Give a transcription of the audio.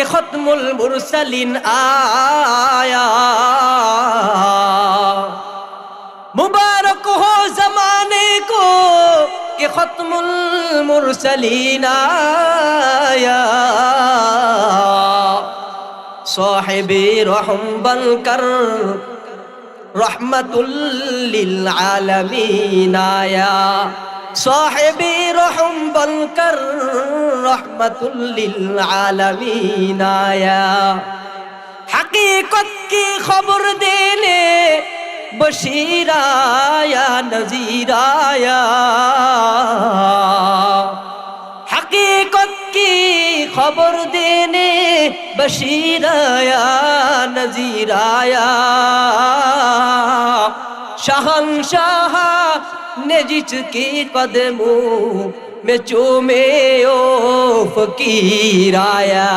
কে খতমুল মুরসালিন আয়া। মুবারক হো জমানে কো, কে খতমুল মুরসালিন আয়া। সাহেবে রহম বন কর রহমতুল্লিল আলমিন আয়া। সাহেবে রহম বন কর रहमतुल्लिल आलमीन आया हकीकत की खबर देने बशीराया नजीराया हकीकत की खबर देने बशीराया नजीराया शहंशाह ने जिसके कदमों میں چومے او فقیر آیا۔